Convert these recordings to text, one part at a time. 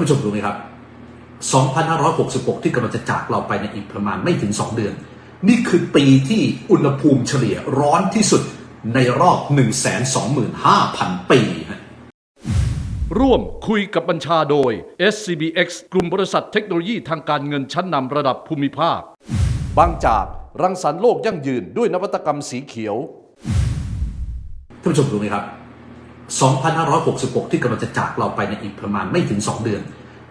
านผู้ชมรู้ไหมครับ 2566 ที่กำลังจะจากเราไปในอีกประมาณไม่ถึง 2 เดือน นี่คือปีที่อุณหภูมิเฉลี่ยร้อนที่สุดในรอบ 125,000 ปีฮะร่วมคุยกับบัญชาโดย SCBX กลุ่มบริษัทเทคโนโลยีทางการเงินชั้นนำระดับภูมิภาค บางจากรังสรรค์โลกยั่งยืนด้วยนวัตกรรมสีเขียวท่านผู้ชมรู้ไหมครับ 2566 ที่กำลังจะจากเราไปในอีกประมาณไม่ถึง 2 เดือน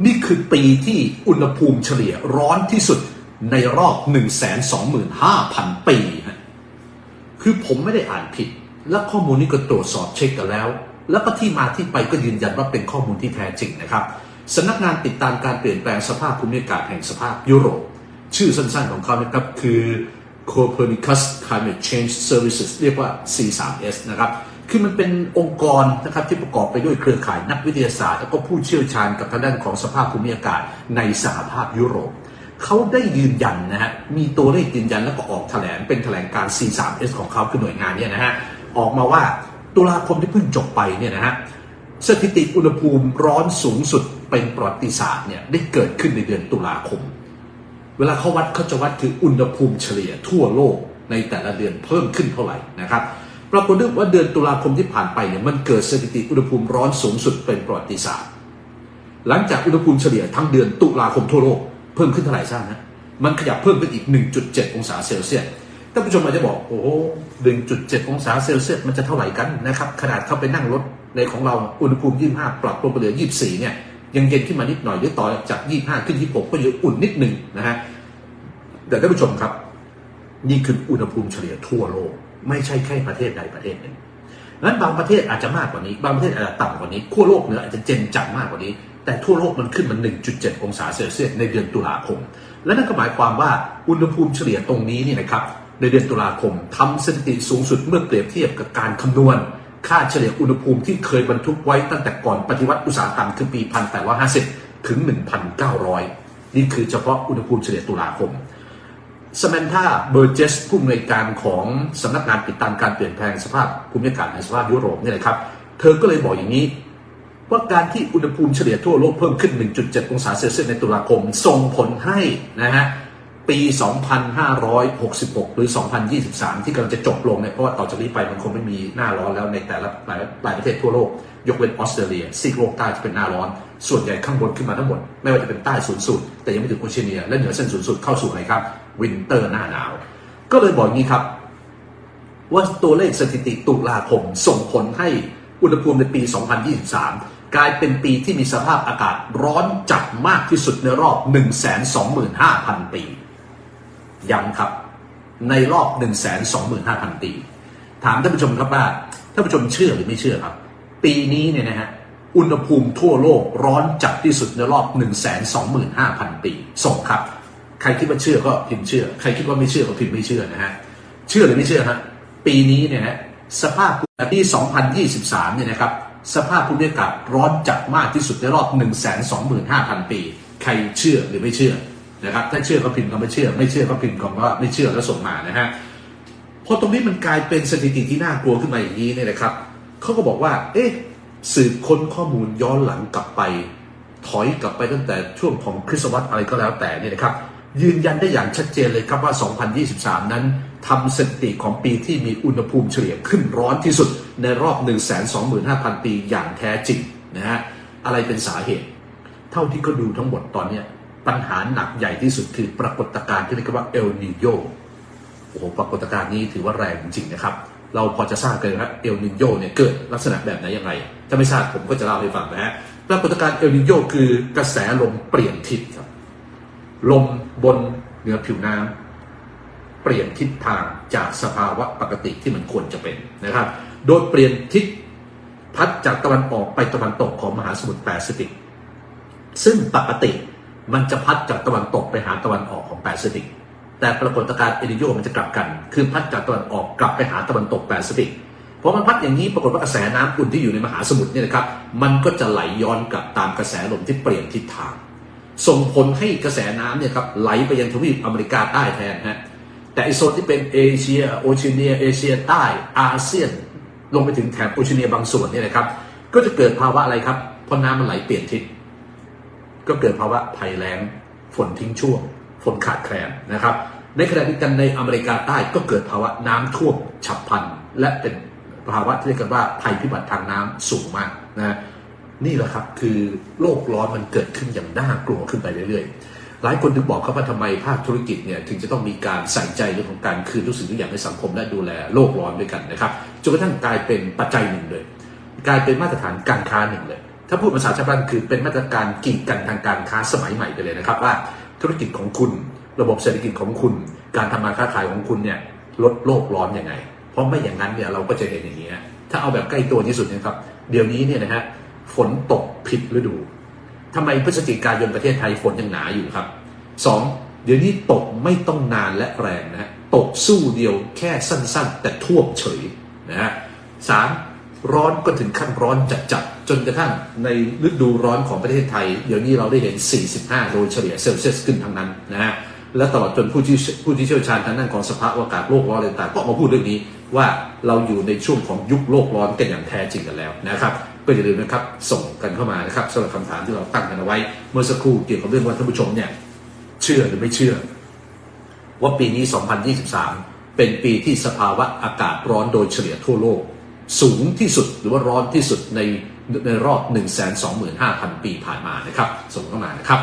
นี่คือปีที่อุณหภูมิเฉลี่ยร้อนที่สุดในรอบ 125,000 ปี คือผมไม่ได้อ่านผิด และข้อมูลนี้ก็ตรวจสอบเช็คกันแล้ว แล้วก็ที่มาที่ไปก็ยืนยันว่าเป็นข้อมูลที่แท้จริงนะครับสำนักงานติดตามการเปลี่ยนแปลงสภาพภูมิอากาศแห่งสภาพยุโรป ชื่อสั้นๆของเขานะครับคือ Copernicus Climate Change Services เรียกว่า C3S นะครับ คือมันเป็นองค์กรนะครับที่ประกอบไปด้วยเครือข่ายนักวิทยาศาสตร์ แล้วก็ผู้เชี่ยวชาญกับทางด้านของสภาพภูมิอากาศในสหภาพยุโรปเขาได้ยืนยันนะฮะ มีตัวเลขยืนยันแล้วก็ออกแถลงเป็นแถลงการ C3S ของเขาคือหน่วยงานเนี่ยนะฮะ ออกมาว่าตุลาคมที่เพิ่งจบไปเนี่ยนะฮะ สถิติอุณหภูมิร้อนสูงสุดเป็นประวัติศาสตร์เนี่ยได้เกิดขึ้นในเดือนตุลาคม เวลาเขาวัดเขาจะวัดคืออุณหภูมิเฉลี่ยทั่วโลกในแต่ละเดือนเพิ่มขึ้นเท่าไหร่นะครับ ปรากฏว่าเดือนตุลาคมที่ผ่านไปเนี่ยมันเกิดสถิติอุณหภูมิร้อนสูงสุดเป็นประวัติศาสตร์ หลังจากอุณหภูมิเฉลี่ยทั้งเดือนตุลาคมทั่วโลกเพิ่มขึ้นเท่าไหร่ทราบนะมันขยับเพิ่มขึ้นอีก 1.7 องศาเซลเซียสท่านผู้ชมอาจจะบอกโอ้โห1.7 องศาเซลเซียสมันจะเท่าไหร่กันนะครับขนาดเข้าไปนั่งรถในของเราอุณหภูมิ 25 ปรับลงไปเหลือ 24 เนี่ยยังเย็นขึ้นมานิดหน่อยหรือต่อจาก 25 ขึ้น 26 ก็ยังอุ่นนิดหนึ่งนะฮะแต่ท่านผู้ชมครับ นี่คืออุณหภูมิเฉลี่ยทั่วโลก ไม่ใช่แค่ประเทศใดประเทศหนึ่งนั้นบางประเทศอาจจะมากกว่านี้ บางประเทศอาจจะต่ำกว่านี้ขั้วโลกเหนืออาจจะเจนจัดมากกว่านี้ แต่ทั่วโลกมันขึ้นมา1.7 องศาเซลเซียสในเดือนตุลาคม และนั่นก็หมายความว่าอุณหภูมิเฉลี่ยตรงนี้นี่นะครับในเดือนตุลาคมทำสถิติสูงสุดเมื่อเปรียบเทียบกับการคำนวณ ค่าเฉลี่ยอุณหภูมิที่เคยบรรทุกไว้ตั้งแต่ก่อนปฏิวัติอุตสาหกรรมคือปี 1850 ถึง 1,900 นี่คือเฉพาะอุณหภูมิเฉลี่ยตุลาคม สแมนธาเบอร์เจสผู้อำนวยการของสำนักงานติดตามการเปลี่ยนแปลงสภาพภูมิอากาศในสภาพยุโรปนี่ยนะครับ เธอก็เลยบอกอย่างนี้ ว่าการที่อุณหภูมิเฉลี่ยทั่วโลกเพิ่มขึ้น 1.7 องศาเซลเซียสในตุลาคม ส่งผลให้นะฮะปี 2566 หรือ 2023 ที่กำลังจะจบลงเนี่ยเพราะว่าต่อจากนี้ไปมันคงไม่มีหน้าร้อนแล้วในแต่ละหลายหลายประเทศทั่วโลก ยกเว้นออสเตรเลียซีกโลกใต้จะเป็นหน้าร้อน ส่วนใหญ่ข้างบนขึ้นมาทั้งหมด ไม่ว่าจะเป็นใต้ศูนย์สูตรแต่ยังไม่ถึงโอเชียเนีย และเหนือเส้นศูนย์สูตรเข้าสู่อะไรครับ วินเตอร์หน้าหนาว ก็เลยบอกงี้ครับ ว่าตัวเลขสถิติตุลาคมส่งผลให้อุณหภูมิในปี 2023 กลายเป็นปีที่มีสภาพอากาศร้อนจัดมากที่สุดในรอบ 125,000 ปี ย้ำครับ ในรอบ 125,000 ปี ถามท่านผู้ชมครับว่าท่านผู้ชมเชื่อหรือไม่เชื่อครับ ปีนี้เนี่ยนะฮะอุณหภูมิทั่วโลกร้อนจัดที่สุดในรอบ 125,000 ปี ส่งครับ ใครคิดว่าเชื่อก็พิมพ์เชื่อ ใครคิดว่าไม่เชื่อก็พิมพ์ไม่เชื่อนะฮะ เชื่อหรือไม่เชื่อฮะ ปีนี้เนี่ยนะสภาพปี2023 เนี่ยนะครับ สภาพภูมิอากาศร้อนจัดมากที่สุดในรอบ 125,000 ปี ใครเชื่อหรือไม่เชื่อนะครับ ถ้าเชื่อก็พิมพ์คำว่าเชื่อ ไม่เชื่อก็พิมพ์คำว่าไม่เชื่อแล้วส่งมานะฮะพอตรงนี้มันกลายเป็นสถิติที่น่ากลัวขึ้นมาอย่างนี้เนี่ยนะครับเขาก็บอกว่า เอ๊ะ สืบค้นข้อมูลย้อนหลังกลับไป ถอยกลับไปตั้งแต่ช่วงของคริสตวรรษอะไรก็แล้วแต่เนี่ยนะครับ ยืนยันได้อย่างชัดเจนเลยครับว่า 2023 นั้นทำสถิติของปีที่มีอุณหภูมิเฉลี่ยขึ้นร้อนที่สุดในรอบ 125,000 ปีอย่างแท้จริงนะฮะ อะไรเป็นสาเหตุ เท่าที่เขาดูทั้งหมดตอนนี้ปัญหาหนักใหญ่ที่สุดคือปรากฏการณ์ที่เรียกว่าเอลนิโยโอ้โหปรากฏการณ์นี้ถือว่าแรงจริงนะครับ เราพอจะทราบกันว่าเอลนิโยเนี่ยเกิดลักษณะแบบไหนอย่างไร ถ้าไม่ทราบผมก็จะเล่าให้ฟังนะฮะ ปรากฏการณ์เอลนิโยคือกระแสลมเปลี่ยนทิศ ลมบนเหนือผิวน้ำเปลี่ยนทิศทางจากสภาวะปกติที่มันควรจะเป็นนะครับ โดยเปลี่ยนทิศพัดจากตะวันออกไปตะวันตกของมหาสมุทรแปซิฟิก ซึ่งปกติมันจะพัดจากตะวันตกไปหาตะวันออกของแปซิฟิก แต่ปรากฏการณ์เอลิโยมันจะกลับกัน คือพัดจากตะวันออกกลับไปหาตะวันตกแปซิฟิกพอมันพัดอย่างนี้ปรากฏว่ากระแสน้ำอุ่นที่อยู่ในมหาสมุทรเนี่ยนะครับ มันก็จะไหลย้อนกลับตามกระแสลมที่เปลี่ยนทิศทาง ส่งผลให้กระแสน้ำเนี่ยครับไหลไปยังทวีปอเมริกาใต้แทนฮะแต่ไอโซนที่เป็นเอเชียโอเชียเนียเอเชียใต้อาเซียน ลงไปถึงแถบโอเชียเนียบางส่วนเนี่ยนะครับ ก็จะเกิดภาวะอะไรครับพราะน้ำมันไหลเปลี่ยนทิศก็เกิดภาวะภัยแล้งฝนทิ้งช่วง ฝนขาดแคลนนะครับ ในขณะเดียวกันในอเมริกาใต้ก็เกิดภาวะน้ำท่วมฉับพลัน และเป็นภาวะที่เรียกกันว่าภัยพิบัติทางน้ำสูงมากนะ นี่แหละครับคือโลกร้อนมันเกิดขึ้นอย่างน่ากลัวขึ้นไปเรื่อยๆ หลายคนถึงบอกครับว่าทำไมภาคธุรกิจเนี่ยถึงจะต้องมีการใส่ใจเรื่องของการคืนทุกสิ่งทุกอย่างในสังคมและดูแลโลกร้อนด้วยกันนะครับจนกระทั่งกลายเป็นปัจจัยหนึ่งเลย กลายเป็นมาตรฐานการค้าหนึ่งเลย ถ้าพูดภาษาชาวบ้านคือเป็นมาตรการกีดกันทางการค้าสมัยใหม่ไปเลยนะครับว่าธุรกิจของคุณระบบเศรษฐกิจของคุณ การทำมาค้าขายของคุณเนี่ยลดโลกร้อนยังไง เพราะไม่อย่างนั้นเนี่ยเราก็จะเห็นอย่างนี้ถ้าเอาแบบใกล้ตัวที่สุดนะครับ เดี๋ยวนี้เนี่ยนะฮะ ฝนตกผิดฤดูทำไมพฤศจิกายนประเทศไทยฝนยังหนาอยู่ครับสองเดี๋ยวนี้ตกไม่ต้องนานและแรงนะฮะตกสู้เดียวแค่สั้นๆ แต่ท่วมเฉยนะฮะสามร้อนก็ถึงขั้นร้อนจัดๆจนกระทั่งในฤดูร้อนของประเทศไทย เดี๋ยวนี้เราได้เห็น 45 โดยเฉลี่ยเซลเซียสขึ้นทั้งนั้นนะฮะและตลอดจนผู้ที่ผู้ที่เชี่ยวชาญทางด้านของสภาพอากาศโลกร้อนอะไรต่างๆก็มาพูดเรื่องนี้ว่าเราอยู่ในช่วงของยุคโลกร้อนกันอย่างแท้จริงกันแล้วนะครับ ก็อย่าลืมนะครับส่งกันเข้ามานะครับสำหรับคำถามที่เราตั้งกันเอาไว้ เมื่อสักครู่เกี่ยวกับเรื่องว่าท่านผู้ชมเนี่ยเชื่อหรือไม่เชื่อ ว่าปีนี้ 2023 เป็นปีที่สภาวะอากาศร้อนโดยเฉลี่ยทั่วโลก สูงที่สุดหรือว่าร้อนที่สุดในในรอบ 125,000 ปีผ่านมานะครับส่งเข้ามานะครับ